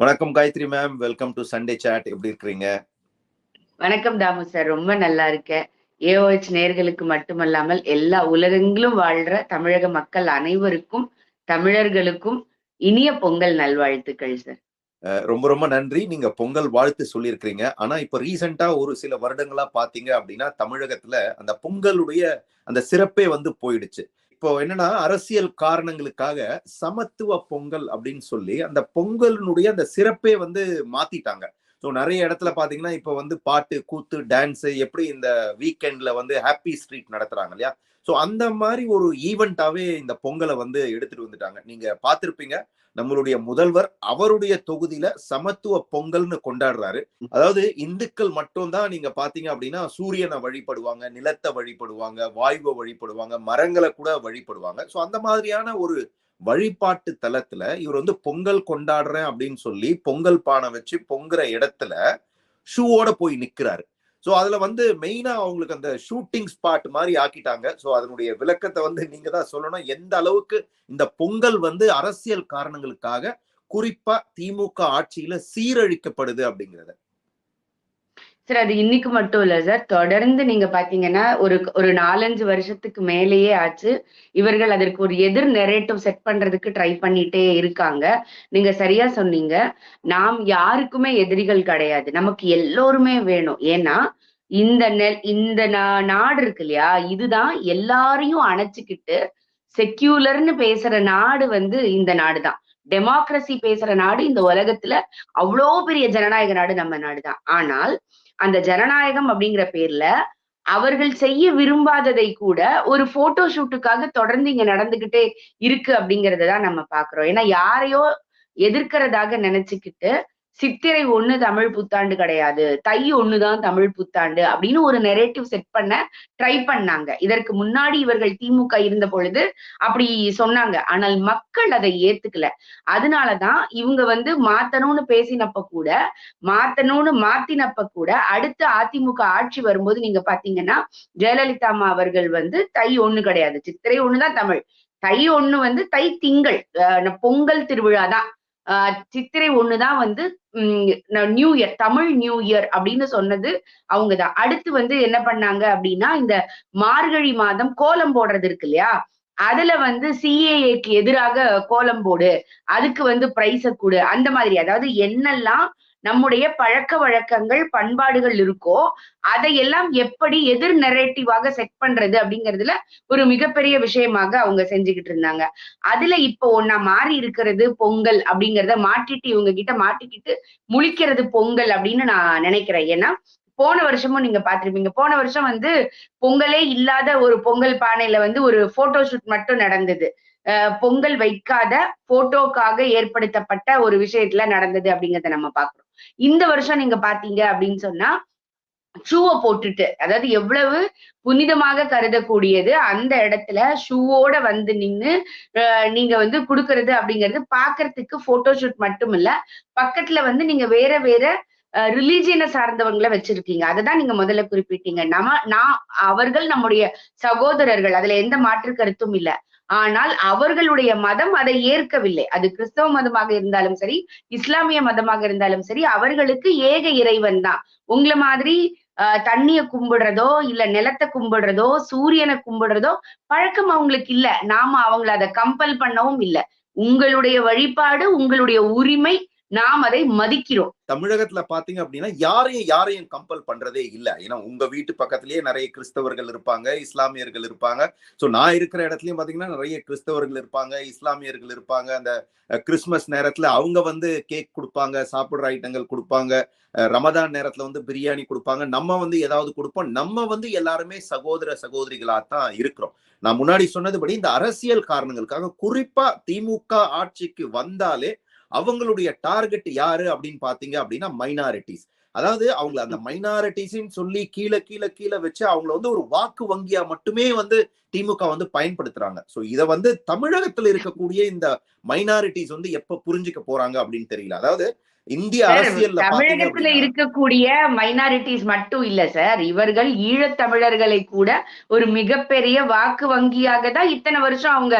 வணக்கம் Gayathri ma'am welcome to Sunday chat எப்படி இருக்கிறீங்க? வணக்கம் தாமு சார் ரொம்ப நல்லா இருக்கேன். ஏஓஹெச் நேர்களுக்கு மட்டுமல்லாமல் எல்லா உலகெங்கிலும் வாழ்ற தமிழக மக்கள் அனைவருக்கும் தமிழர்களுக்கும் இனிய பொங்கல் நல்வாழ்த்துக்கள் சார் ரொம்ப ரொம்ப நன்றி. நீங்க பொங்கல் வாழ்த்து சொல்லியிருக்கிறீங்க. ஆனா இப்ப ரீசெண்டா ஒரு சில வருடங்களா பாத்தீங்க அப்படின்னா தமிழகத்துல அந்த பொங்கலுடைய அந்த சிறப்பே வந்து போயிடுச்சு. இப்போ என்னன்னா அரசியல் காரணங்களுக்காக சமத்துவ பொங்கல் அப்படின்னு சொல்லி அந்த பொங்கலினுடைய அந்த சிறப்பே வந்து மாத்திட்டாங்க. ஸோ நிறைய இடத்துல பார்த்தீங்கன்னா இப்போ வந்து பாட்டு கூத்து டான்ஸு எப்படி இந்த வீக்கெண்ட்ல வந்து ஹாப்பி ஸ்ட்ரீட் நடத்துறாங்க இல்லையா? ஸோ அந்த மாதிரி ஒரு ஈவெண்ட்டாகவே இந்த பொங்கலை வந்து எடுத்துட்டு வந்துட்டாங்க. நீங்க பார்த்திருப்பீங்க நம்மளுடைய முதல்வர் அவருடைய தொகுதியில சமத்துவ பொங்கல்னு கொண்டாடுறாரு. அதாவது இந்துக்கள் மட்டும்தான் நீங்க பாத்தீங்க அப்படின்னா சூரியனை வழிபடுவாங்க நிலத்தை வழிபடுவாங்க வாயுவை வழிபடுவாங்க மரங்களை கூட வழிபடுவாங்க. ஸோ அந்த மாதிரியான ஒரு வழிபாட்டு தலத்துல இவர் வந்து பொங்கல் கொண்டாடுறேன் அப்படின்னு சொல்லி பொங்கல் பானை வச்சு பொங்குற இடத்துல ஷூவோட போய் நிக்கிறாரு. ஸோ அதுல வந்து மெயினா அவங்களுக்கு அந்த ஷூட்டிங் ஸ்பாட் மாதிரி ஆக்கிட்டாங்க. ஸோ அதனுடைய விளக்கத்தை வந்து நீங்க தான் சொல்லணும். எந்த அளவுக்கு இந்த பொங்கல் வந்து அரசியல் காரணங்களுக்காக குறிப்பா திமுக ஆட்சியில சீரழிக்கப்படுது அப்படிங்கிறத. சார் அது இன்னைக்கு மட்டும் இல்ல சார் தொடர்ந்து நீங்க பாத்தீங்கன்னா ஒரு ஒரு நாலஞ்சு வருஷத்துக்கு மேலேயே ஆச்சு. இவர்கள் அதற்கு ஒரு எதிர் நெரேட்டிவ் செட் பண்றதுக்கு ட்ரை பண்ணிட்டே இருக்காங்க. நீங்க சரியா சொன்னீங்க. நாம் யாருக்குமே எதிரிகள் கிடையாது. நமக்கு எல்லோருமே வேணும். ஏன்னா இந்த நெல் இந்த நா- நாடு இருக்கு இல்லையா? இதுதான் எல்லாரையும் அணைச்சுக்கிட்டு செக்யூலர்னு பேசுற நாடு வந்து இந்த நாடு தான் டெமோக்ரஸி பேசுற நாடு இந்த உலகத்துல அவ்வளோ பெரிய ஜனநாயக நாடு நம்ம நாடுதான். ஆனால் அந்த ஜனநாயகம் அப்படிங்கிற பேர்ல அவர்கள் செய்ய விரும்பாததை கூட ஒரு போட்டோ ஷூட்டுக்காக தொடர்ந்து இங்க நடந்துகிட்டே இருக்கு அப்படிங்கறத தான் நம்ம பாக்குறோம் ஏன்னா யாரையோ எதிர்க்கிறதாக நினைச்சுக்கிட்டு சித்திரை ஒண்ணு தமிழ் புத்தாண்டு கிடையாது. தை ஒண்ணுதான் தமிழ் புத்தாண்டு அப்படின்னு ஒரு நெரேட்டிவ் செட் பண்ண ட்ரை பண்ணாங்க. இதற்கு முன்னாடி இவர்கள் திமுக இருந்த பொழுது அப்படி சொன்னாங்க. ஆனால் மக்கள் அதை ஏத்துக்கல. அதனாலதான் இவங்க வந்து மாத்தணும்னு பேசினப்ப கூட மாத்தணும்னு மாத்தினப்ப கூட அடுத்து அதிமுக ஆட்சி வரும்போது நீங்க பாத்தீங்கன்னா ஜெயலலிதா அம்மா அவர்கள் வந்து தை ஒண்ணு கிடையாது. சித்திரை ஒண்ணுதான் தமிழ். தை ஒண்ணு வந்து தை திங்கள் அஹ் பொங்கல் திருவிழா தான் சித்திரை ஒண்ணுதான் வந்து new year Tamil new year அப்படின்னு சொன்னது அவங்கதான். அடுத்து வந்து என்ன பண்ணாங்க அப்படின்னா இந்த மார்கழி மாதம் கோலம் போடுறது இருக்கு இல்லையா? அதுல வந்து சிஏஏக்கு எதிராக கோலம் போடு. அதுக்கு வந்து பிரைஸ கொடு. அந்த மாதிரி. அதாவது என்னெல்லாம் நம்முடைய பழக்க வழக்கங்கள் பண்பாடுகள் இருக்கோ அதையெல்லாம் எப்படி எதிர் நெரேட்டிவாக செட் பண்றது அப்படிங்கிறதுல ஒரு மிகப்பெரிய விஷயமாக அவங்க செஞ்சுக்கிட்டு இருந்தாங்க. அதுல இப்போ ஒன்னா மாறி இருக்கிறது பொங்கல் அப்படிங்கறத மாட்டிட்டு இவங்க கிட்ட மாட்டிக்கிட்டு முழிக்கிறது பொங்கல் அப்படின்னு நான் நினைக்கிறேன். ஏன்னா போன வருஷமும் நீங்க பாத்திருப்பீங்க போன வருஷம் வந்து பொங்கலே இல்லாத ஒரு பொங்கல் பானையில வந்து ஒரு போட்டோ ஷூட் மட்டும் நடந்தது. பொங்கல் வைக்காத போட்டோக்காக ஏற்படுத்தப்பட்ட ஒரு விஷயத்துல நடந்தது அப்படிங்கறத நம்ம பாக்குறோம் இந்த வருஷம் நீங்க பாத்தீங்க அப்படின்னு சொன்னா ஷூவை போட்டுட்டு அதாவது எவ்வளவு புனிதமாக கருதக்கூடியது அந்த இடத்துல ஷூவோட வந்து நின்னு நீங்க வந்து கொடுக்கறது அப்படிங்கிறது பாக்குறதுக்கு போட்டோ ஷூட் மட்டும் இல்ல பக்கத்துல வந்து நீங்க வேற வேற ரிலீஜியனை சார்ந்தவங்களை வச்சிருக்கீங்க. அததான் நீங்க முதல்ல குறிப்பிட்டீங்க. நம்ம நான் அவர்கள் நம்முடைய சகோதரர்கள் அதுல எந்த மாற்று கருத்தும் இல்ல. ஆனால் அவர்களுடைய மதம் அதை ஏற்கவில்லை. அது கிறிஸ்தவ மதமாக இருந்தாலும் சரி இஸ்லாமிய மதமாக இருந்தாலும் சரி அவர்களுக்கு ஏக இறைவன் தான். உங்களை மாதிரி ஆஹ் தண்ணிய கும்பிடுறதோ இல்ல நிலத்தை கும்பிடுறதோ சூரியனை கும்பிடுறதோ பழக்கம் அவங்களுக்கு இல்ல. நாம அவங்கள அதை கம்பல் பண்ணவும் இல்ல. உங்களுடைய வழிபாடு உங்களுடைய உரிமை நாம் அதை மதிக்கிறோம். தமிழகத்துல பாத்தீங்க அப்படின்னா யாரையும் யாரையும் கம்பல் பண்றதே இல்ல. ஏன்னா உங்க வீட்டு பக்கத்திலேயே நிறைய கிறிஸ்தவர்கள் இருப்பாங்க இஸ்லாமியர்கள் இருப்பாங்க. சோ நான் இருக்கிற இடத்துலயும் பாத்தீங்கன்னா நிறைய கிறிஸ்தவர்கள் இருப்பாங்க இஸ்லாமியர்கள் இருப்பாங்க. அந்த கிறிஸ்மஸ் நேரத்துல அவங்க வந்து கேக் கொடுப்பாங்க சாப்பிடுற ஐட்டங்கள் கொடுப்பாங்க. ரமதான் நேரத்துல வந்து பிரியாணி கொடுப்பாங்க. நம்ம வந்து ஏதாவது கொடுப்போம். நம்ம வந்து எல்லாருமே சகோதர சகோதரிகளா தான் இருக்கிறோம். நான் முன்னாடி சொன்னதுபடி இந்த அரசியல் காரணங்களுக்காக குறிப்பா திமுக ஆட்சிக்கு வந்தாலே அவங்களுடைய டார்கெட் யாரு அப்படின்னு பாத்தீங்க அப்படின்னா மைனாரிட்டிஸ் அதாவது அவங்க அந்த மைனாரிட்டிஸ்ன்னு சொல்லி கீழே கீழே கீழே வச்சு அவங்கள வந்து ஒரு வாக்கு வங்கியா மட்டுமே வந்து திமுக வந்து பயன்படுத்துறாங்க. சோ இத வந்து தமிழகத்துல இருக்கக்கூடிய இந்த மைனாரிட்டிஸ் வந்து எப்ப புரிஞ்சுக்க போறாங்க அப்படின்னு தெரியல. அதாவது இந்திய பாத்தீங்க தமிழகத்துல இருக்கக்கூடிய மைனாரிட்டிஸ் மட்டும் இல்ல சார். இவர்கள் ஈழத் தமிழர்களை கூட ஒரு மிகப்பெரிய வாக்கு வங்கியாக தான் இத்தனை வருஷம் அவங்க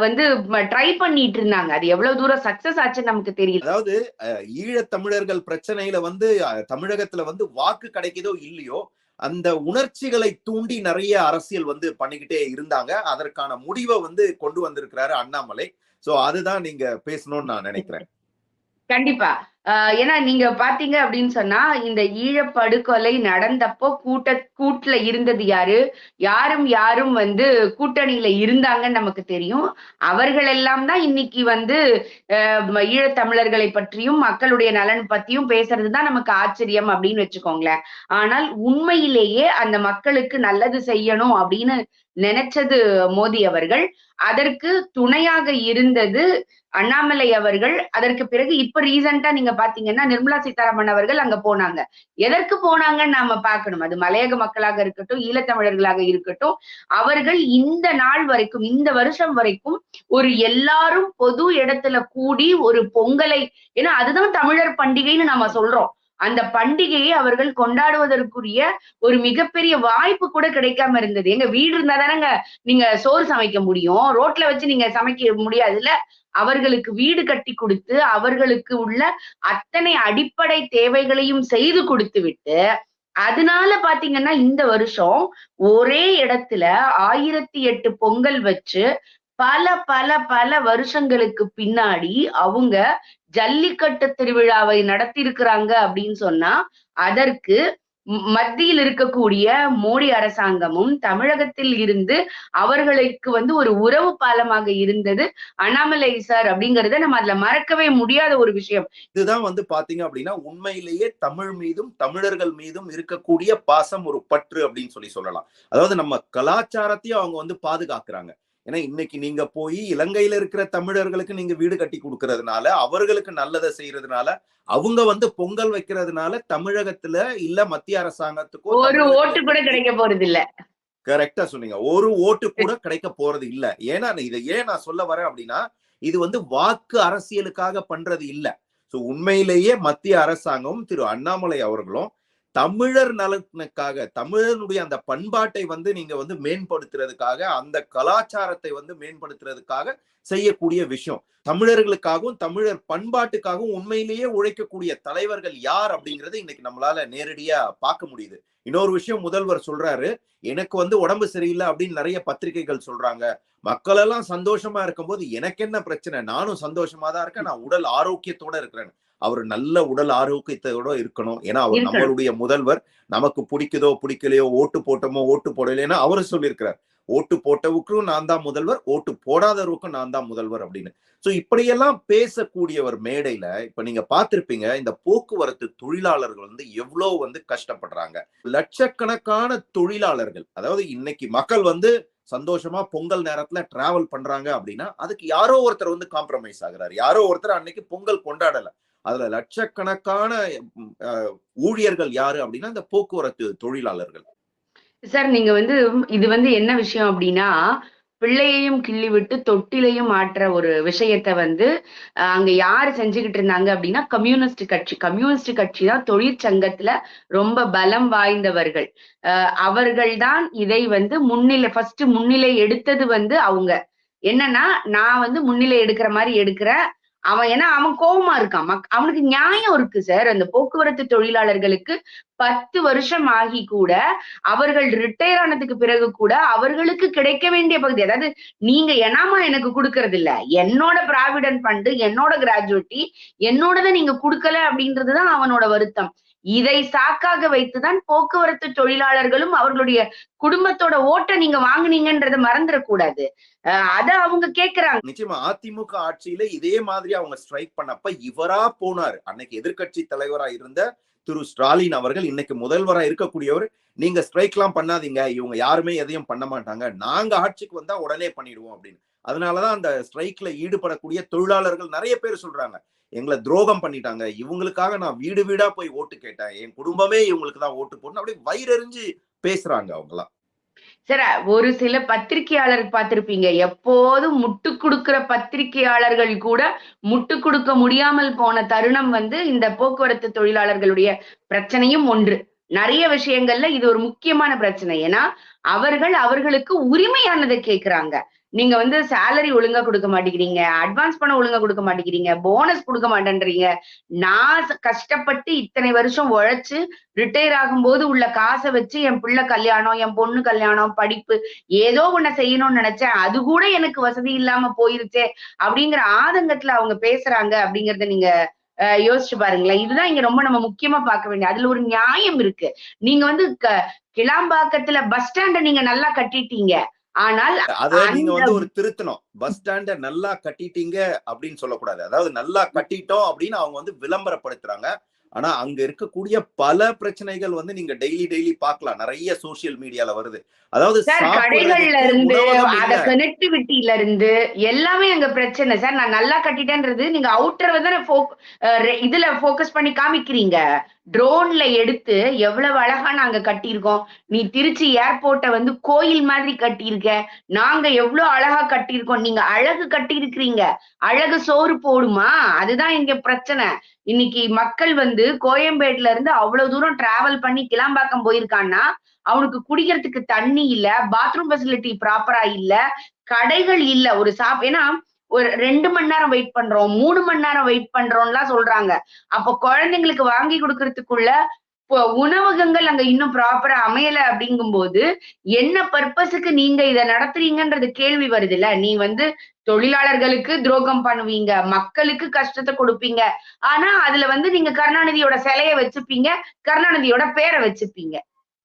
வந்து ட்ரை பண்ணிட்டு இருந்தாங்க. அது எவ்வளவு தூரம் சக்சஸ் ஆச்சுன்னு நமக்கு தெரியல. அதாவது அஹ், ஈழத் தமிழர்கள் பிரச்சனையில வந்து தமிழகத்துல வந்து வாக்கு கிடைக்குதோ இல்லையோ அந்த உணர்ச்சிகளை தூண்டி நிறைய அரசியல் வந்து பண்ணிக்கிட்டே இருந்தாங்க. அதற்கான முடிவை வந்து கொண்டு வந்திருக்கிறாரு அண்ணாமலை. சோ அதுதான் நீங்க பேசணும்னு நான் நினைக்கிறேன். கண்டிப்பா. ஆஹ் ஏன்னா நீங்க பாத்தீங்க அப்படின்னு சொன்னா இந்த ஈழப்படுகொலை நடந்தப்போ கூட்ட கூட்டுல இருந்தது யாரு? யாரும் யாரும் வந்து கூட்டணியில இருந்தாங்கன்னு நமக்கு தெரியும். அவர்கள் எல்லாம் தான் இன்னைக்கு வந்து ஆஹ் பற்றியும் மக்களுடைய நலன் பத்தியும் பேசுறது தான் நமக்கு ஆச்சரியம் அப்படின்னு வச்சுக்கோங்களேன். ஆனால் உண்மையிலேயே அந்த மக்களுக்கு நல்லது செய்யணும் அப்படின்னு நினைச்சது மோடி அவர்கள். அதற்கு துணையாக இருந்தது அண்ணாமலை அவர்கள் அதற்கு பிறகு இப்ப ரீசெண்டா நீங்க பாத்தீங்கன்னா நிர்மலா சீதாராமன் அவர்கள் அங்க போனாங்க. எதற்கு போனாங்கன்னு நாம பார்க்கணும். அது மலையக மக்களாக இருக்கட்டும் ஈழத்தமிழர்களாக இருக்கட்டும் அவர்கள் இந்த நாள் வரைக்கும் இந்த வருஷம் வரைக்கும் ஒரு எல்லாரும் பொது இடத்துல கூடி ஒரு பொங்கலை ஏன்னா அதுதான் தமிழர் பண்டிகைன்னு நாம சொல்றோம். அந்த பண்டிகையை அவர்கள் கொண்டாடுவதற்குரிய ஒரு மிகப்பெரிய வாய்ப்பு கூட கிடைக்காம இருந்தது. எங்க வீடு இருந்தா தானங்க நீங்க சோறு சமைக்க முடியும். ரோட்ல வச்சு நீங்க சமைக்க முடியாதுல்ல? அவர்களுக்கு வீடு கட்டி கொடுத்து அவர்களுக்கு உள்ள அத்தனை அடிப்படை தேவைகளையும் செய்து கொடுத்து விட்டு அதனால பாத்தீங்கன்னா இந்த வருஷம் ஒரே இடத்துல ஆயிரத்தி எட்டு பொங்கல் வச்சு பல பல பல வருஷங்களுக்கு பின்னாடி அவங்க ஜல்லிக்கட்டு திருவிழாவை நடத்தியிருக்கிறாங்க அப்படின்னு சொன்னா அதற்கு மத்தியில் இருக்கக்கூடிய மோடி அரசாங்கமும் தமிழகத்தில் இருந்து அவர்களுக்கு வந்து ஒரு உறவு பாலமாக இருந்தது. அண்ணாமலை சார் அப்படிங்கறத நம்ம அதுல மறக்கவே முடியாத ஒரு விஷயம். இதுதான் வந்து பாத்தீங்க அப்படின்னா உண்மையிலேயே தமிழ் மீதும் தமிழர்கள் மீதும் இருக்கக்கூடிய பாசம் ஒரு பற்று அப்படின்னு சொல்லி சொல்லலாம். அதாவது நம்ம கலாச்சாரத்தையும் அவங்க வந்து பாதுகாக்கிறாங்க. ஏன்னா இன்னைக்கு நீங்க போய் இலங்கையில இருக்கிற தமிழர்களுக்கு நீங்க வீடு கட்டி கொடுக்கறதுனால அவர்களுக்கு நல்லதை செய்யறதுனால அவங்க வந்து பொங்கல் வைக்கிறதுனால தமிழகத்துல இல்ல மத்திய அரசாங்கத்துக்கோ ஒரு ஓட்டு கூட கிடைக்க போறது இல்ல கரெக்டா சொன்னீங்க. ஒரு ஓட்டு கூட கிடைக்க போறது இல்ல. ஏன்னா இதை ஏன் நான் சொல்ல வரேன் அப்படின்னா இது வந்து வாக்கு அரசியலுக்காக பண்றது இல்ல. சோ உண்மையிலேயே மத்திய அரசாங்கம் திரு அண்ணாமலை அவர்களும் தமிழர் நலனுக்காக தமிழனுடைய அந்த பண்பாட்டை வந்து நீங்க வந்து மேம்படுத்துறதுக்காக அந்த கலாச்சாரத்தை வந்து மேம்படுத்துறதுக்காக செய்யக்கூடிய விஷயம். தமிழர்களுக்காகவும் தமிழர் பண்பாட்டுக்காகவும் உண்மையிலேயே உழைக்கக்கூடிய தலைவர்கள் யார் அப்படிங்கிறது இன்னைக்கு நம்மளால நேரடியா பார்க்க முடியுது. இன்னொரு விஷயம் முதல்வர் சொல்றாரு எனக்கு வந்து உடம்பு சரியில்லை அப்படின்னு நிறைய பத்திரிகைகள் சொல்றாங்க. மக்கள் எல்லாம் சந்தோஷமா இருக்கும்போது எனக்கு என்ன பிரச்சனை? நானும் சந்தோஷமா தான் இருக்கேன். நான் உடல் ஆரோக்கியத்தோட இருக்கிறேன். அவர் நல்ல உடல் ஆரோக்கியத்தோட இருக்கணும். ஏன்னா அவர். நம்மளுடைய முதல்வர். நமக்கு பிடிக்குதோ பிடிக்கலையோ ஓட்டு போட்டோமோ ஓட்டு போடலைன்னா அவரு சொல்லியிருக்கிறார். ஓட்டு போட்டவுக்கும் நான் தான் முதல்வர். ஓட்டு போடாதவருக்கும் நான் தான் முதல்வர் அப்படின்னு. சோ இப்படியெல்லாம் பேசக்கூடியவர் மேடையில இப்ப நீங்க பார்த்திருப்பீங்க இந்த போக்குவரத்து தொழிலாளர்கள் வந்து எவ்வளவு வந்து கஷ்டப்படுறாங்க. லட்சக்கணக்கான தொழிலாளர்கள் அதாவது இன்னைக்கு மக்கள் வந்து சந்தோஷமா பொங்கல் நேரத்துல டிராவல் பண்றாங்க அப்படின்னா அதுக்கு யாரோ ஒருத்தர் வந்து காம்ப்ரமைஸ் ஆகுறாரு. யாரோ ஒருத்தர் அன்னைக்கு பொங்கல் கொண்டாடல. அதுல லட்சக்கணக்கான ஊழியர்கள் யாரு அப்படின்னா இந்த போக்குவரத்து தொழிலாளர்கள். சார் நீங்க வந்து இது வந்து என்ன விஷயம் அப்படின்னா பிள்ளையையும் கிள்ளி விட்டு தொட்டிலையும் மாற்ற ஒரு விஷயத்த வந்து அஹ், அங்க யாரு செஞ்சுக்கிட்டு இருந்தாங்க அப்படின்னா கம்யூனிஸ்ட் கட்சி. கம்யூனிஸ்ட் கட்சி தான் தொழிற்சங்கத்துல ரொம்ப பலம் வாய்ந்தவர்கள். அவர்கள் தான் இதை வந்து முன்னிலை ஃபர்ஸ்ட் முன்னிலை எடுத்தது வந்து அவங்க. என்னன்னா நான் வந்து முன்னிலை எடுக்கிற மாதிரி எடுக்கிறேன் அவன் ஏன்னா அவன் கோபமா இருக்கான். மக்- அவனுக்கு நியாயம் இருக்கு சார் அந்த போக்குவரத்து தொழிலாளர்களுக்கு பத்து வருஷம் ஆகி கூட அவர்கள் ரிட்டையர் ஆனதுக்கு பிறகு கூட அவர்களுக்கு கிடைக்க வேண்டிய பகுதி அதாவது நீங்க என்னாமா எனக்கு கொடுக்கறது இல்ல என்னோட ப்ராவிடன்ட் ஃபண்டு என்னோட கிராஜுவிட்டி என்னோடத நீங்க கொடுக்கல அப்படின்றதுதான் அவனோட வருத்தம். இதை சாக்காக வைத்துதான் போக்குவரத்து தொழிலாளர்களும் அவர்களுடைய குடும்பத்தோட ஓட்டை நீங்க வாங்குனீங்கன்றத மறந்துடக்கூடாது. அத அவங்க கேக்குறாங்க. நிச்சயமா அதிமுக ஆட்சியில இதே மாதிரி அவங்க ஸ்ட்ரைக் பண்ணப்ப இவரா போனார். அன்னைக்கு எதிர்க்கட்சி தலைவரா இருந்த திரு ஸ்டாலின் அவர்கள் இன்னைக்கு முதல்வராக இருக்கக்கூடியவர் நீங்க ஸ்ட்ரைக்லாம் பண்ணாதீங்க. இவங்க யாருமே எதையும் பண்ண மாட்டாங்க. நாங்க ஆட்சிக்கு வந்தா உடனே பண்ணிடுவோம் அப்படின்னு. அதனாலதான் அந்த ஸ்ட்ரைக்ல ஈடுபடக்கூடிய தொழிலாளர்கள் நிறைய பேர் சொல்றாங்க. எங்களை துரோகம் பண்ணிட்டாங்க. இவங்களுக்காக நான் வீடு வீடா போய் ஓட்டு கேட்டேன். என் குடும்பமே இவங்களுக்கு தான் ஓட்டு போடணும். அப்படியே வயிறறிஞ்சு பேசுறாங்க அவங்களாம் சார் ஒரு சில பத்திரிகையாளர் பார்த்திருப்பீங்க. எப்போதும் முட்டு கொடுக்கிற பத்திரிகையாளர்கள் கூட முட்டு கொடுக்க முடியாமல் போன தருணம் வந்து இந்த போக்குவரத்து தொழிலாளர்களுடைய பிரச்சனையும் ஒன்று. நிறைய விஷயங்கள்ல இது ஒரு முக்கியமான பிரச்சனை. ஏன்னா அவர்கள் அவர்களுக்கு உரிமையானதை கேட்கிறாங்க. நீங்க வந்து சேலரி ஒழுங்கா கொடுக்க மாட்டேங்கிறீங்க அட்வான்ஸ் பணம் ஒழுங்கா கொடுக்க மாட்டேங்கிறீங்க போனஸ் கொடுக்க மாட்டேன்றீங்க. நான் கஷ்டப்பட்டு இத்தனை வருஷம் உழைச்சு ரிட்டையர் ஆகும்போது உள்ள காசை வச்சு என் பிள்ளை கல்யாணம் என் பொண்ணு கல்யாணம் படிப்பு ஏதோ ஒண்ண செய்யணும்னு நினைச்சேன். அது கூட எனக்கு வசதி இல்லாம போயிருச்சே அப்படிங்கிற ஆதங்கத்துல அவங்க பேசுறாங்க அப்படிங்கறத நீங்க அஹ், யோசிச்சு பாருங்களேன். இதுதான் இங்க ரொம்ப நம்ம முக்கியமா பார்க்க வேண்டிய அதுல ஒரு நியாயம் இருக்கு. நீங்க வந்து க- கிளாம்பாக்கத்துல பஸ் ஸ்டாண்ட நீங்க நல்லா கட்டிட்டீங்க. ஆனால் அத நீங்க வந்து ஒரு திருத்தணும். பஸ் ஸ்டாண்ட நல்லா கட்டிட்டீங்க அப்படின்னு சொல்லக்கூடாது. அதாவது நல்லா கட்டிட்டோம் அப்படின்னு அவங்க வந்து விளம்பரப்படுத்துறாங்க. ஆனா அங்க இருக்கக்கூடிய பல பிரச்சனைகள் வந்து நீங்க டெய்லி டெய்லி பார்க்கலாம். நிறைய சோசியல் மீடியால வருது. அதாவது கடைகள்ல இருந்து அத. கனெக்டிவிட்டில இருந்து எல்லாமே அங்க பிரச்சனை. சார் நான் நல்லா கட்டிட்டேன்றது நீங்க அவுட்டர் வந்து இதுல ஃபோக்கஸ் பண்ணி காமிக்கிறீங்க. ட்ரோன்ல எடுத்து எவ்வளவு அழகா நாங்க கட்டியிருக்கோம். நீ திருச்சி ஏர்போர்ட்டை வந்து கோயில் மாதிரி கட்டியிருக்க. நாங்க எவ்வளவு அழகா கட்டியிருக்கோம். நீங்க அழகு கட்டியிருக்கிறீங்க. அழகு சோறு போடுமா? அதுதான் இங்க பிரச்சனை. இன்னைக்கு மக்கள் வந்து கோயம்பேடுல இருந்து அவ்வளவு தூரம் டிராவல் பண்ணி கிளாம்பாக்கம் போயிருக்கான்னா அவனுக்கு குடிக்கிறதுக்கு தண்ணி இல்ல பாத்ரூம் ஃபெசிலிட்டி ப்ராப்பரா இல்ல கடைகள் இல்ல ஒரு சாப் ஏன்னா ஒரு ரெண்டு மணி நேரம் வெயிட் பண்றோம் மூணு மணி நேரம் வெயிட் பண்றோம்லாம் சொல்றாங்க. அப்ப குழந்தைங்களுக்கு வாங்கி கொடுக்கறதுக்குள்ள இப்போ உணவகங்கள் அங்க இன்னும் ப்ராப்பரா அமையல அப்படிங்கும்போது என்ன பர்பஸுக்கு நீங்க இத நடத்துறீங்கன்றது கேள்வி வருது இல்ல நீ வந்து தொழிலாளர்களுக்கு துரோகம் பண்ணுவீங்க மக்களுக்கு கஷ்டத்தை கொடுப்பீங்க. ஆனா அதுல வந்து நீங்க கருணாநிதியோட சிலைய வச்சுப்பீங்க கருணாநிதியோட பேரை வச்சுப்பீங்க.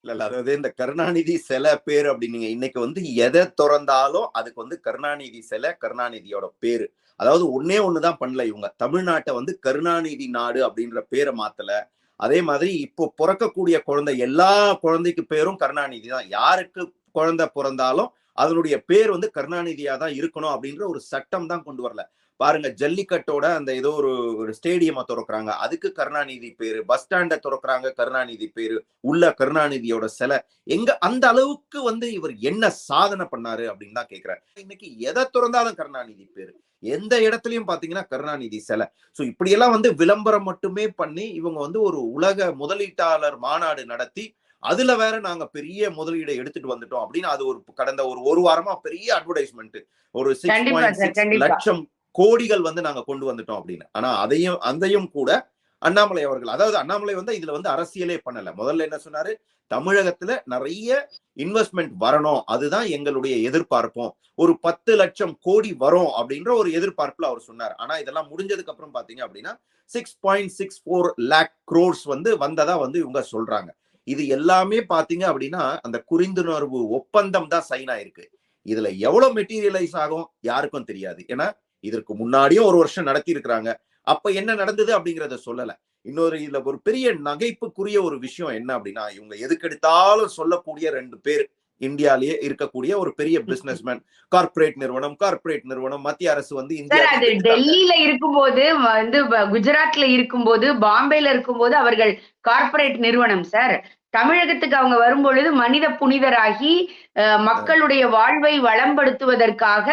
இல்ல அதாவது இந்த கருணாநிதி சில பேர் அப்படின்னீங்க இன்னைக்கு வந்து எதை திறந்தாலும் அதுக்கு வந்து கருணாநிதி சில கருணாநிதியோட பேரு. அதாவது ஒன்னே ஒண்ணுதான் பண்ணல இவங்க. தமிழ்நாட்டை வந்து கருணாநிதி நாடு அப்படின்ற பேரை மாத்தல. அதே மாதிரி இப்போ பிறக்கக்கூடிய குழந்தை எல்லா குழந்தைக்கு பேரும் கருணாநிதி தான். யாருக்கு குழந்தை பிறந்தாலும் அதனுடைய பேர் வந்து கருணாநிதியா தான் இருக்கணும் அப்படின்ற ஒரு சட்டம் தான் கொண்டு வரல. பாருங்க ஜல்லிக்கட்டோட அந்த ஏதோ ஒரு ஒரு ஸ்டேடியமா திறக்கிறாங்க. அதுக்கு கருணாநிதி பேரு பஸ் ஸ்டாண்டை திறக்கிறாங்க கருணாநிதி பேரு உள்ள கருணாநிதியோட சிலை. எங்க அந்த அளவுக்கு வந்து இவர் என்ன சாதனை பண்ணாரு அப்படின்னு தான் கேக்குறாரு. இன்னைக்கு எதை திறந்தாலும் கருணாநிதி பேரு. எந்த இடத்துலயும் பாத்தீங்கன்னா கருணாநிதி சிலை. சோ இப்படியெல்லாம் வந்து விளம்பரம் மட்டுமே பண்ணி இவங்க வந்து ஒரு உலக முதலீட்டாளர் மாநாடு நடத்தி அதுல வேற நாங்க பெரிய முதலீடை எடுத்துட்டு வந்துட்டோம் அப்படின்னு அது ஒரு கடந்த ஒரு ஒரு வாரமா பெரிய அட்வர்டைஸ்மெண்ட் ஒரு சிக்ஸ் பாயிண்ட். லட்சம் கோடிகள் வந்து நாங்க கொண்டு வந்துட்டோம் அப்படின்னு. ஆனா அதையும் அதையும் கூட அண்ணாமலை அவர்கள் அதாவது அண்ணாமலை வந்து இதுல வந்து அரசியலே பண்ணல. முதல்ல என்ன சொன்னாரு? தமிழகத்துல நிறைய இன்வெஸ்ட்மெண்ட் வரணும். அதுதான் எங்களுடைய எதிர்பார்ப்போம். ஒரு பத்து லட்சம் கோடி வரும் அப்படின்ற ஒரு எதிர்பார்ப்புல அவர் சொன்னார். ஆனா இதெல்லாம் முடிஞ்சதுக்கு அப்புறம் பாத்தீங்க அப்படின்னா six point six four lakh crores வந்து வந்ததா வந்து இவங்க சொல்றாங்க. இது எல்லாமே பாத்தீங்க அப்படின்னா அந்த குறிந்துணர்வு ஒப்பந்தம் தான் சைன் ஆயிருக்கு. இதுல எவ்வளவு மெட்டீரியலைஸ் ஆகும் யாருக்கும் தெரியாது. ஏன்னா இதற்கு முன்னாடியும் ஒரு வருஷம் நடத்தி இருக்கிறாங்க அப்ப என்ன நடந்தது அப்படிங்கறத சொல்லல. இன்னொரு இதுல ஒரு பெரிய நகைப்புக்குரிய ஒரு விஷயம் என்ன அப்படின்னா இவங்க எதுக்கெடுத்தாலும் சொல்லக்கூடிய ரெண்டு பேர் இந்தியாலேயே இருக்கக்கூடிய ஒரு பெரிய பிசினஸ்மேன் கார்ப்பரேட் நிறுவனம் கார்ப்பரேட் நிறுவனம் மத்திய அரசு வந்து அது இந்தியா டெல்லியில இருக்கும்போது வந்து குஜராத்ல இருக்கும்போது பாம்பேல இருக்கும்போது அவர்கள் கார்ப்பரேட் நிறுவனம் சார். தமிழகத்துக்கு அவங்க வரும்பொழுது மனித புனிதராகி அஹ், மக்களுடைய வாழ்வை வளம்படுத்துவதற்காக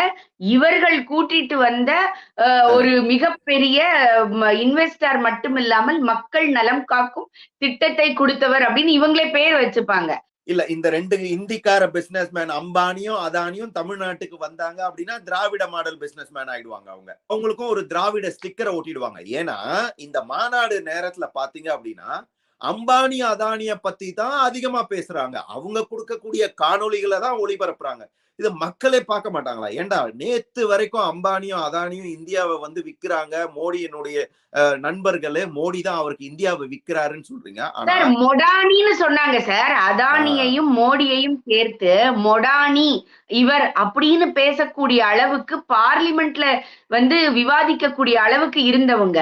இவர்கள் கூட்டிட்டு வந்த ஒரு மிகப்பெரிய இன்வெஸ்டர் மட்டுமில்லாமல் மக்கள் நலம் காக்கும் திட்டத்தை கொடுத்தவர் அப்படின்னு இவங்களே பேர் வச்சுப்பாங்க. இல்ல இந்த ரெண்டு இந்திக்கார பிசினஸ் மேன் அம்பானியும் அதானியும் தமிழ்நாட்டுக்கு வந்தாங்க அப்படின்னா திராவிட மாடல் பிசினஸ் மேன் ஆயிடுவாங்க அவங்க. அவங்களுக்கும் ஒரு திராவிட ஸ்டிக்கரை ஒட்டிடுவாங்க. ஏன்னா இந்த மாநாடு நேரத்துல பாத்தீங்க அப்படின்னா அம்பானி அதானிய பத்தி தான் அதிகமா பேசுறாங்க. அவங்க கொடுக்கக்கூடிய காணொலிகளை தான் ஒளிபரப்புறாங்க. இது மக்களே பார்க்க மாட்டாங்களா? ஏண்டா நேத்து வரைக்கும் அம்பானியும் அதானியும் இந்தியாவை வந்து விக்கிறாங்க மோடியினுடைய நண்பர்களே மோடி தான் அவருக்கு இந்தியாவை விக்கிறாருன்னு சொல்றீங்க. ஆனா சார் மொடானின்னு சொன்னாங்க சார். அதானியையும் மோடியையும் சேர்த்து மொடானி இவர் அப்படின்னு பேசக்கூடிய அளவுக்கு பார்லிமெண்ட்ல வந்து விவாதிக்கக்கூடிய அளவுக்கு இருந்தவங்க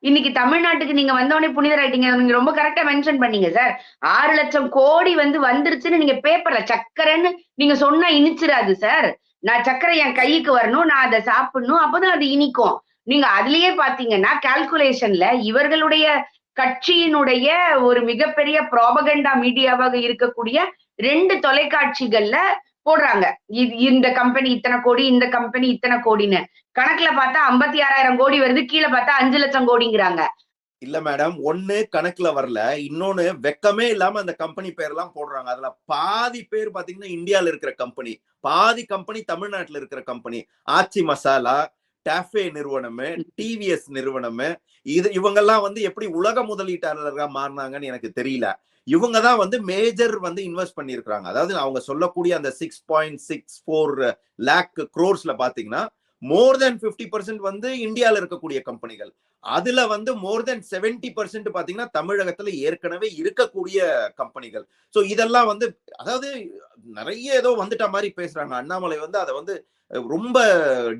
இன்னைக்கு தமிழ்நாட்டுக்கு நீங்க வந்தவொடனே புனிதராயிட்டீங்க நீங்க ரொம்ப கரெக்டா மென்ஷன் பண்ணீங்க சார் ஆறு லட்சம் கோடி வந்து வந்துருச்சுன்னு நீங்க பேப்பர்ல சக்கரைன்னு நீங்க சொன்னா இனிச்சிடாது சார் நான் சக்கரை என் கைக்கு வரணும் நான் அதை சாப்பிடணும் அப்பதான் அது இனிக்கும். நீங்க அதுலயே பாத்தீங்கன்னா கால்குலேஷன்ல இவர்களுடைய கட்சியினுடைய ஒரு மிகப்பெரிய ப்ராபகண்டா மீடியாவாக இருக்கக்கூடிய ரெண்டு தொலைக்காட்சிகள்ல போடுறாங்க. இது இந்த கம்பெனி இத்தனை கோடி இந்த கம்பெனி இத்தனை கோடின்னு. கணக்குல பார்த்தா ஐம்பத்தி ஆறாயிரம் கோடி வருது கீழே பார்த்தா அஞ்சு லட்சம் கோடிங்கிறாங்க. இல்ல மேடம் ஒண்ணு கணக்குல வரல. இன்னொன்னு வெக்கமே இல்லாம அந்த கம்பெனி பேர் எல்லாம் போடுறாங்க. அதுல பாதி பேர் பாத்தீங்கன்னா இந்தியால இருக்கிற கம்பெனி பாதி கம்பெனி தமிழ்நாட்டுல இருக்கிற கம்பெனி ஆச்சி மசாலா டாஃபே நிறுவனமு டிவிஎஸ் நிறுவனமு இது இவங்கெல்லாம் வந்து எப்படி உலக முதலீட்டாளர்களா மாறினாங்கன்னு எனக்கு தெரியல. இவங்க தான் வந்து மேஜர் வந்து இன்வெஸ்ட் பண்ணியிருக்கிறாங்க. அதாவது அவங்க சொல்லக்கூடிய அந்த six point six four lakh க்ரோர்ஸ்ல பாத்தீங்கன்னா மோர் தென் ஃபிஃப்டி பர்சன்ட் வந்து இந்தியாவில் இருக்கக்கூடிய கம்பெனிகள் அதுல வந்து மோர் தென் செவன்டி பர்சன்ட் பாத்தீங்கன்னா தமிழகத்துல ஏற்கனவே இருக்கக்கூடிய கம்பெனிகள் ஸோ இதெல்லாம் வந்து அதாவது நிறைய ஏதோ வந்துட்ட மாதிரி பேசுறாங்க. அண்ணாமலை வந்து அதை வந்து ரொம்ப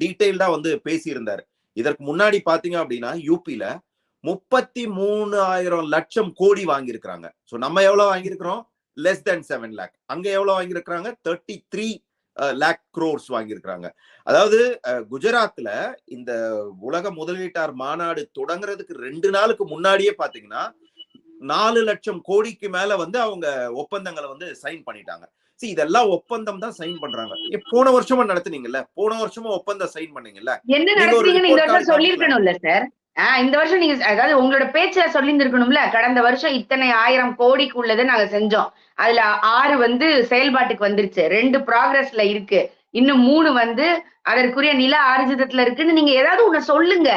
டீட்டெயில்டா வந்து பேசியிருந்தார். இதற்கு முன்னாடி பாத்தீங்க அப்படின்னா யூபியில முப்பத்தி மூணாயிரம் லட்சம் கோடி வாங்கியிருக்கிறாங்க. சோ நம்ம எவ்வளவு வாங்கியிருக்கிறோம்? லெஸ் தென் செவன் லேக் அங்க எவ்வளவு வாங்கியிருக்கிறாங்க? தேர்ட்டி த்ரீ லேக் க்ரோர்ஸ் வாங்கியிருக்கிறாங்க. அதாவது குஜராத்ல இந்த உலக முதலீட்டார் மாநாடு தொடங்குறதுக்கு ரெண்டு நாளுக்கு முன்னாடியே பாத்தீங்கன்னா நாலு லட்சம் கோடிக்கு மேல வந்து அவங்க ஒப்பந்தங்களை வந்து சைன் பண்ணிட்டாங்க. See, இதெல்லாம் ஒப்பந்தம் தான் சைன் பண்றாங்க. போன வருஷமா நடத்துனீங்கல்ல? போன வருஷமா ஒப்பந்தம் சைன் பண்ணீங்கல்ல? ஆஹ் இந்த வருஷம் நீங்க அதாவது உங்களோட பேச்சுல சொல்லியிருந்திருக்கணும்ல கடந்த வருஷம் இத்தனை ஆயிரம் கோடிக்கு உள்ளதை நாங்க செஞ்சோம். அதுல ஆறு வந்து செயல்பாட்டுக்கு வந்துருச்சு. ரெண்டு ப்ராக்ரஸ்ல இருக்கு. இன்னும் மூணு வந்து அதற்குரிய நில ஆர்ஜிதத்துல இருக்குன்னு நீங்க ஏதாவது ஒண்ணு சொல்லுங்க.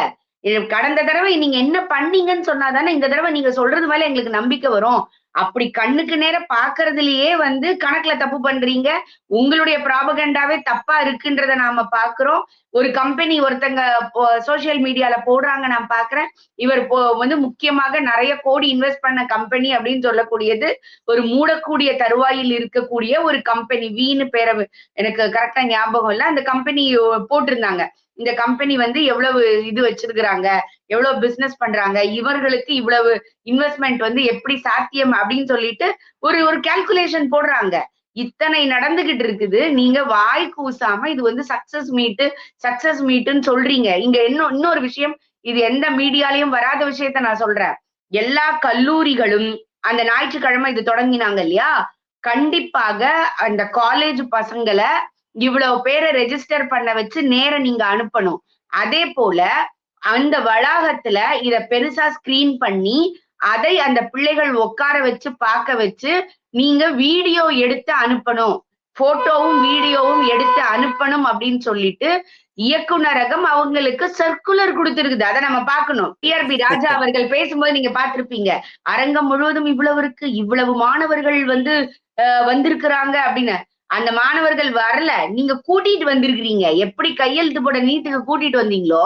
கடந்த தடவை நீங்க என்ன பண்ணீங்கன்னு சொன்னாதானே இந்த தடவை நீங்க சொல்றது மேல எங்களுக்கு நம்பிக்கை வரும். அப்படி கண்ணுக்கு நேர பாக்குறதுலயே வந்து கணக்குல தப்பு பண்றீங்க. உங்களுடைய ப்ராபகண்டாவே தப்பா இருக்குன்றத நாம பாக்குறோம். ஒரு கம்பெனி ஒருத்தங்க சோசியல் மீடியால போடுறாங்க நான் பாக்குறேன். இவர் போ- வந்து முக்கியமாக நிறைய கோடி இன்வெஸ்ட் பண்ண கம்பெனி அப்படின்னு சொல்லக்கூடியது ஒரு மூடக்கூடிய தருவாயில் இருக்கக்கூடிய ஒரு கம்பெனி வீணு பேர எனக்கு கரெக்டா ஞாபகம் இல்லை. அந்த கம்பெனி போட்டிருந்தாங்க. இந்த கம்பெனி வந்து எவ்வளவு இது வச்சிருக்கிறாங்க எவ்வளவு பிசினஸ் பண்றாங்க இவர்களுக்கு இவ்வளவு இன்வெஸ்ட்மெண்ட் வந்து எப்படி சாத்தியம் அப்படின்னு சொல்லிட்டு ஒரு ஒரு கால்குலேஷன் போடுறாங்க. இத்தனை நடந்துகிட்டு இருக்குது. நீங்க வாய் கூசாம இது வந்து சக்சஸ் மீட்டு சக்சஸ் மீட்டுன்னு சொல்றீங்க. இங்க இன்னும் இன்னொரு விஷயம் இது எந்த மீடியாலயும் வராத விஷயத்த நான் சொல்றேன். எல்லா கல்லூரிகளும் அந்த ஞாயிற்றுக்கிழமை இது தொடங்கினாங்க இல்லையா? கண்டிப்பாக அந்த காலேஜ் பசங்களை இவ்வளவு பேரை ரெஜிஸ்டர் பண்ண வச்சு நேர நீங்க அனுப்பணும். அதே போல அந்த வளாகத்துல இத பெருசா ஸ்கிரீன் பண்ணி அதை அந்த பிள்ளைகள் உட்கார வச்சு பார்க்க வச்சு நீங்க வீடியோ எடுத்து அனுப்பணும். போட்டோவும் வீடியோவும் எடுத்து அனுப்பணும் அப்படின்னு சொல்லிட்டு இயக்குனரகம் அவங்களுக்கு சர்க்குலர் கொடுத்திருக்குது. அதை நம்ம பார்க்கணும். டிஆர்பி ராஜா அவர்கள் பேசும்போது நீங்க பார்த்திருப்பீங்க. அரங்கம் முழுவதும் இவ்வளவு இருக்கு இவ்வளவு மாணவர்கள் வந்து வந்திருக்கிறாங்க அப்படின்னு. அந்த மாணவர்கள் வரல. நீங்க கூட்டிட்டு வந்திருக்கிறீங்க. எப்படி கையெழுத்து போட நீட்டுக்கு கூட்டிட்டு வந்தீங்களோ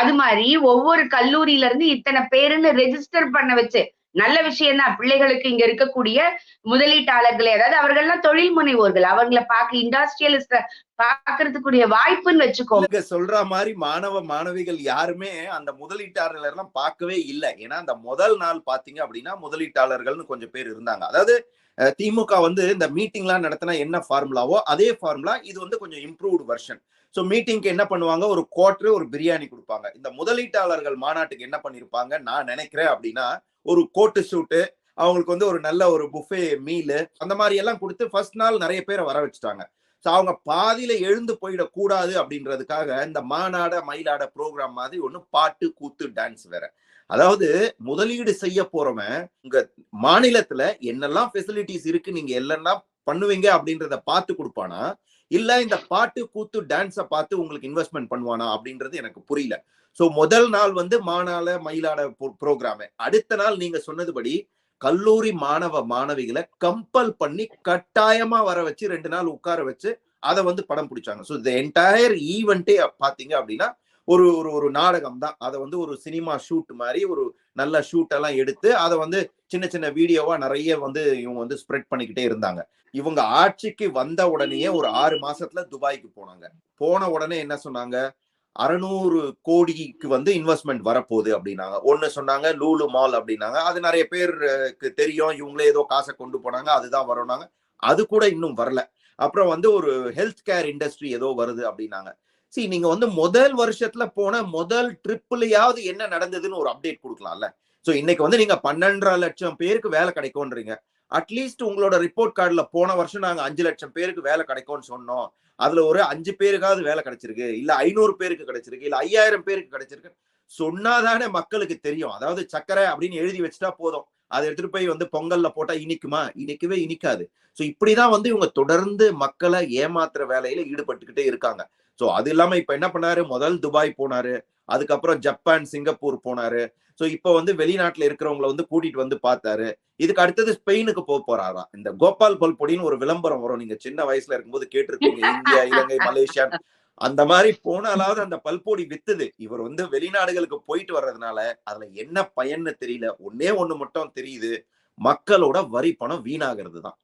அது மாதிரி ஒவ்வொரு கல்லூரியில இருந்து இத்தனை பேருன்னு ரெஜிஸ்டர் பண்ண வச்சு நல்ல விஷயம் தான் பிள்ளைகளுக்கு இங்க இருக்கக்கூடிய முதலீட்டாளர்களை அதாவது அவர்கள்லாம் தொழில் முனைவோர்கள் அவங்கள பார்க்க இண்டஸ்ட்ரியலிஸ்ட பாக்குறதுக்குரிய வாய்ப்புன்னு வச்சுக்கோங்க சொல்ற மாதிரி மாணவ மாணவிகள் யாருமே அந்த முதலீட்டாளர்கள் எல்லாம் பார்க்கவே இல்லை. ஏன்னா அந்த முதல் நாள் பாத்தீங்க அப்படின்னா முதலீட்டாளர்கள்னு கொஞ்சம் பேர் இருந்தாங்க. அதாவது அஹ், திமுக வந்து இந்த மீட்டிங்லாம் நடத்தினா என்ன ஃபார்முலாவோ அதே ஃபார்முலா இது வந்து கொஞ்சம் இம்ப்ரூவ்டு வெர்ஷன் ஸோ மீட்டிங்க்கு என்ன பண்ணுவாங்க? ஒரு குவார்டர் ஒரு பிரியாணி கொடுப்பாங்க. இந்த முதலீட்டாளர்கள் மாநாட்டுக்கு என்ன பண்ணிருப்பாங்க நான் நினைக்கிறேன் அப்படின்னா ஒரு கோட்டு சூட்டு அவங்களுக்கு வந்து ஒரு நல்ல ஒரு புஃபே மீலு அந்த மாதிரி எல்லாம் கொடுத்து ஃபர்ஸ்ட் நாள் நிறைய பேரை வர வச்சுட்டாங்க. ஸோ அவங்க பாதியில எழுந்து போயிடக்கூடாது அப்படின்றதுக்காக இந்த மாநாட மயிலாட ப்ரோக்ராம் மாதிரி ஒன்று பாட்டு கூத்து டான்ஸ் வேற. அதாவது முதலீடு செய்ய போறவன் உங்க மாநிலத்துல என்னெல்லாம் ஃபெசிலிட்டிஸ் இருக்கு நீங்க எல்லாம் பண்ணுவீங்க அப்படின்றத பார்த்து கொடுப்பானா இல்ல இந்த பாட்டு கூத்து டான்ஸை பார்த்து உங்களுக்கு இன்வெஸ்ட்மெண்ட் பண்ணுவானா அப்படின்றது எனக்கு புரியல. ஸோ முதல் நாள் வந்து மாநாள மயிலாட ப்ரோக்ராமு அடுத்த நாள் நீங்க சொன்னதுபடி கல்லூரி மாணவ மாணவிகளை கம்பல் பண்ணி கட்டாயமா வர வச்சு ரெண்டு நாள் உட்கார வச்சு அதை வந்து படம் பிடிச்சாங்க. ஸோ இந்த என்டையர் ஈவெண்ட்டே பார்த்தீங்க அப்படின்னா ஒரு ஒரு ஒரு நாடகம் தான் அதை வந்து ஒரு சினிமா ஷூட் மாதிரி ஒரு நல்ல ஷூட் எல்லாம் எடுத்து அதை வந்து சின்ன சின்ன வீடியோவா நிறைய வந்து இவங்க வந்து ஸ்ப்ரெட் பண்ணிக்கிட்டே இருந்தாங்க. இவங்க ஆட்சிக்கு வந்த உடனேயே ஒரு ஆறு மாசத்துல துபாய்க்கு போனாங்க. போன உடனே என்ன சொன்னாங்க? அறுநூறு கோடிக்கு வந்து இன்வெஸ்ட்மெண்ட் வரப்போகுது அப்படின்னாங்க. ஒன்னு சொன்னாங்க லூலு மால் அப்படின்னாங்க. அது நிறைய பேருக்கு தெரியும். இவங்களே ஏதோ காசை கொண்டு போனாங்க அதுதான் வரும்னாங்க. அது கூட இன்னும் வரல. அப்புறம் வந்து ஒரு ஹெல்த் கேர் இண்டஸ்ட்ரி ஏதோ வருது அப்படின்னாங்க. சி நீங்க வந்து முதல் வருஷத்துல போன முதல் ட்ரிப்லயாவது என்ன நடந்ததுன்னு ஒரு அப்டேட் கொடுக்கலாம்ல. சோ இன்னைக்கு வந்து நீங்க பன்னெண்டரை லட்சம் பேருக்கு வேலை கிடைக்கும்ன்றீங்க. அட்லீஸ்ட் உங்களோட ரிப்போர்ட் கார்டில் போன வருஷம் நாங்கள் அஞ்சு லட்சம் பேருக்கு வேலை கிடைக்கும்னு சொன்னோம். அதுல ஒரு அஞ்சு பேருக்காவது வேலை கிடைச்சிருக்கு. இல்ல ஐநூறு பேருக்கு கிடைச்சிருக்கு. இல்ல ஐயாயிரம் பேருக்கு கிடைச்சிருக்கு. சொன்னாதானே மக்களுக்கு தெரியும். அதாவது சக்கரை அப்படின்னு எழுதி வச்சுட்டா போதும். அதை எடுத்துட்டு போய் வந்து பொங்கல்ல போட்டா இனிக்குமா? இனிக்கவே இனிக்காது. ஸோ இப்படிதான் வந்து இவங்க தொடர்ந்து மக்களை ஏமாத்துற வேலையில ஈடுபட்டுக்கிட்டே இருக்காங்க. சோ அது இல்லாம இப்ப என்ன பண்ணாரு? முதல் துபாய் போனாரு. அதுக்கப்புறம் ஜப்பான் சிங்கப்பூர் போனாரு. சோ இப்போ வந்து வெளிநாட்டுல இருக்கிறவங்கள வந்து கூட்டிட்டு வந்து பார்த்தாரு. இதுக்கு அடுத்தது ஸ்பெயினுக்கு போக போறாராம். இந்த கோபால் பல்பொடின்னு ஒரு விளம்பரம் வரும். நீங்க சின்ன வயசுல இருக்கும்போது கேட்டிருக்கீங்க இந்தியா இலங்கை மலேசியா. அந்த மாதிரி போனாலாவது அந்த பல்பொடி வித்துது. இவர் வந்து வெளிநாடுகளுக்கு போயிட்டு வர்றதுனால அதுல என்ன பயன்னு தெரியல. ஒன்னே ஒண்ணு மட்டும் தெரியுது. மக்களோட வரி பணம் வீணாகிறது தான்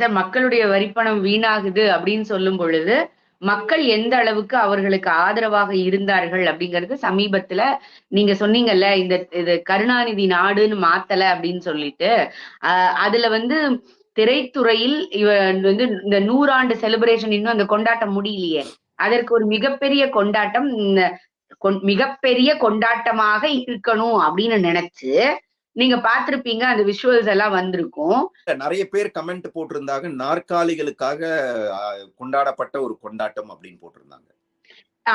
சார் மக்களுடைய வரிப்பணம் வீணாகுது அப்படின்னு சொல்லும் பொழுது மக்கள் எந்த அளவுக்கு அவர்களுக்கு ஆதரவாக இருந்தார்கள் அப்படிங்கிறது சமீபத்துல நீங்க சொன்னீங்கல்ல இந்த இது கருணாநிதி நாடுன்னு மாத்தல அப்படின்னு சொல்லிட்டு அஹ் அதுல வந்து திரைத்துறையில் இவ வந்து இந்த நூறாண்டு செலிப்ரேஷன் இன்னும் அந்த கொண்டாட்டம் முடியலையே. அதற்கு ஒரு மிகப்பெரிய கொண்டாட்டம் இந்த மிகப்பெரிய கொண்டாட்டமாக இருக்கணும் அப்படின்னு நினைச்சு நீங்க பாத்திருப்பீங்க அந்த விஷுவல்ஸ் எல்லாம் வந்திருக்கும். நிறைய பேர் கமெண்ட் போட்டிருந்தாங்க நாற்காலிகளுக்காக கொண்டாடப்பட்ட ஒரு கொண்டாட்டம் அப்படின்னு போட்டிருந்தாங்க.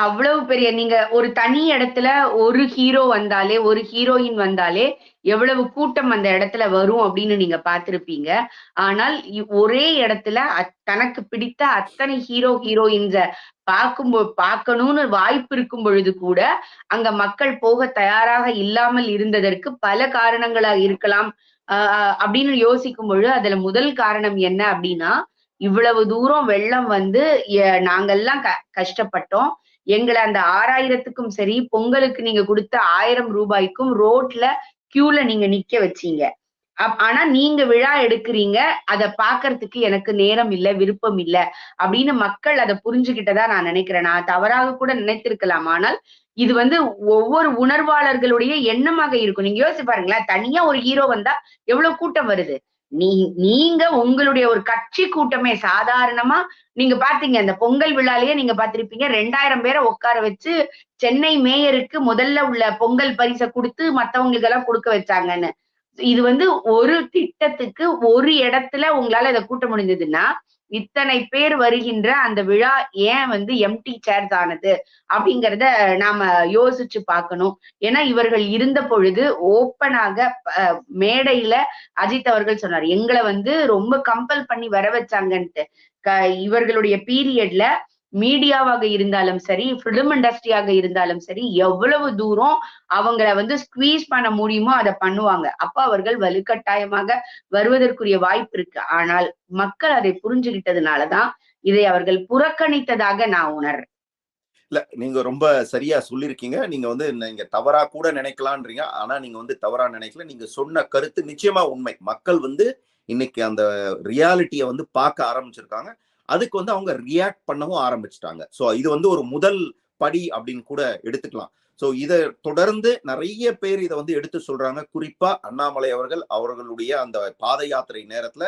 அவ்வளவு பெரிய நீங்க ஒரு தனி இடத்துல ஒரு ஹீரோ வந்தாலே ஒரு ஹீரோயின் வந்தாலே எவ்வளவு கூட்டம் அந்த இடத்துல வரும் அப்படின்னு நீங்க பார்த்திருப்பீங்க. ஆனால் ஒரே இடத்துல தனக்கு பிடித்த அத்தனை ஹீரோ ஹீரோயின்ஸ பார்க்கும் பார்க்கணும்னு வாய்ப்பு இருக்கும் பொழுது கூட அங்க மக்கள் போக தயாராக இல்லாமல் இருந்ததற்கு பல காரணங்களா இருக்கலாம். ஆஹ் அப்படின்னு யோசிக்கும் பொழுது அதுல முதல் காரணம் என்ன அப்படின்னா இவ்வளவு தூரம் வெள்ளம் வந்து நாங்கெல்லாம் க கஷ்டப்பட்டோம். எங்களை அந்த ஆறாயிரத்துக்கும் சரி பொங்கலுக்கு நீங்க கொடுத்த ஆயிரம் ரூபாய்க்கும் ரோட்ல கியூல நீங்க நிக்க வச்சீங்க. அப்- ஆனா நீங்க விழா எடுக்கிறீங்க அத பாக்குறதுக்கு எனக்கு நேரம் இல்ல விருப்பம் இல்ல அப்படின்னு மக்கள் அதை புரிஞ்சுகிட்டதா நான் நினைக்கிறேன். நான் தவறாக கூட நினைத்திருக்கலாம். ஆனால் இது வந்து ஒவ்வொரு உணர்வாளர்களுடைய எண்ணமாக இருக்கும். நீங்க யோசிச்சு பாருங்களேன் தனியா ஒரு ஹீரோ வந்தா எவ்வளவு கூட்டம் வருது? நீ நீங்க உங்களுடைய ஒரு கட்சி கூட்டமே சாதாரணமா நீங்க பாத்தீங்க அந்த பொங்கல் விழாலேயே நீங்க பாத்திருப்பீங்க. ரெண்டாயிரம் பேரை உட்கார வச்சு சென்னை மேயருக்கு முதல்ல உள்ள பொங்கல் பரிசை கொடுத்து மத்தவங்களுக்கு எல்லாம் கொடுக்க வச்சாங்கன்னு. இது வந்து ஒரு திட்டத்துக்கு ஒரு இடத்துல உங்களால இதை கூட்ட முடிஞ்சதுன்னா இத்தனை பேர் வருகின்ற அந்த விழா ஏன் வந்து எம்டி சேர்ஸ் ஆனது அப்படிங்கறத நாம யோசிச்சு பார்க்கணும். ஏன்னா இவர்கள் இருந்த பொழுது ஓப்பனாக மேடையில அஜித் அவர்கள் சொன்னார். எங்களை வந்து ரொம்ப கம்பல் பண்ணி வர வச்சாங்கன்ட்டு. க- இவர்களுடைய பீரியட்ல மீடியாவாக இருந்தாலும் சரி ஃபிலிம் இண்டஸ்ட்ரியாக இருந்தாலும் சரி எவ்வளவு தூரம் அவங்கள வந்து ஸ்குவீஸ் பண்ண முடியுமோ அதை பண்ணுவாங்க. அப்ப அவர்கள் வலுக்கட்டாயமாக வருவதற்குரிய வாய்ப்பு இருக்கு. ஆனால் மக்கள் அதை புரிஞ்சுகிட்டதுனாலதான் இதை அவர்கள் புறக்கணித்ததாக நான் உணர்றேன். இல்ல நீங்க ரொம்ப சரியா சொல்லியிருக்கீங்க. நீங்க வந்து நீங்க தவறா கூட நினைக்கலான்றீங்க. ஆனா நீங்க வந்து தவறா நினைக்கல. நீங்க சொன்ன கருத்து நிச்சயமா உண்மை. மக்கள் வந்து இன்னைக்கு அந்த ரியாலிட்டியை வந்து பார்க்க ஆரம்பிச்சிருக்காங்க. அதுக்கு வந்து அவங்க ரியாக்ட் பண்ணவும் ஆரம்பிச்சிட்டாங்க. ஸோ இது வந்து ஒரு முதல் படி அப்படின்னு கூட எடுத்துக்கலாம். ஸோ இதை தொடர்ந்து நிறைய பேர் இதை வந்து எடுத்து சொல்றாங்க. குறிப்பா அண்ணாமலை அவர்கள் அவர்களுடைய அந்த பாத யாத்திரை நேரத்துல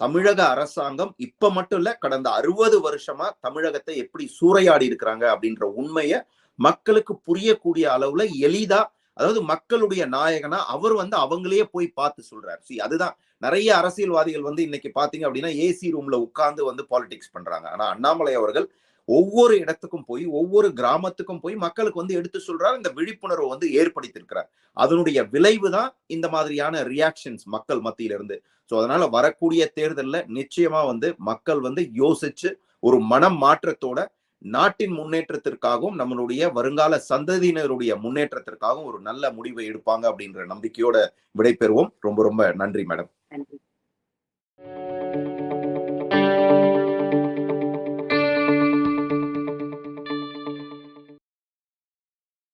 தமிழக அரசாங்கம் இப்ப மட்டும் இல்ல கடந்த அறுபது வருஷமா தமிழகத்தை எப்படி சூறையாடி இருக்கிறாங்க அப்படின்ற உண்மையை மக்களுக்கு புரியக்கூடிய அளவுல எளிதா அதாவது மக்களுடைய நாயகனா அவர் வந்து அவங்களே போய் பார்த்து சொல்றாரு. சி அதுதான். நிறைய அரசியல்வாதிகள் வந்து இன்னைக்கு பாத்தீங்க அப்படின்னா ஏசி ரூம்ல உட்கார்ந்து வந்து பாலிடிக்ஸ் பண்றாங்க. ஆனா அண்ணாமலை அவர்கள் ஒவ்வொரு இடத்துக்கும் போய் ஒவ்வொரு கிராமத்துக்கும் போய் மக்களுக்கு வந்து எடுத்து சொல்றாரு. இந்த விழிப்புணர்வு வந்து ஏற்படுத்தியிருக்கிறார். அதனுடைய விளைவு தான் இந்த மாதிரியான ரியாக்ஷன்ஸ் மக்கள் மத்தியில இருந்து ஸோ அதனால வரக்கூடிய தேர்தலில் நிச்சயமா வந்து மக்கள் வந்து யோசிச்சு ஒரு மனம் மாற்றத்தோட நாட்டின் முன்னேற்றத்திற்காகவும் நம்மளுடைய வருங்கால சந்ததியினருடைய முன்னேற்றத்திற்காகவும் ஒரு நல்ல முடிவை எடுப்பாங்க அப்படின்ற நம்பிக்கையோட விடைபெறுவோம். ரொம்ப ரொம்ப நன்றி மேடம். நன்றி.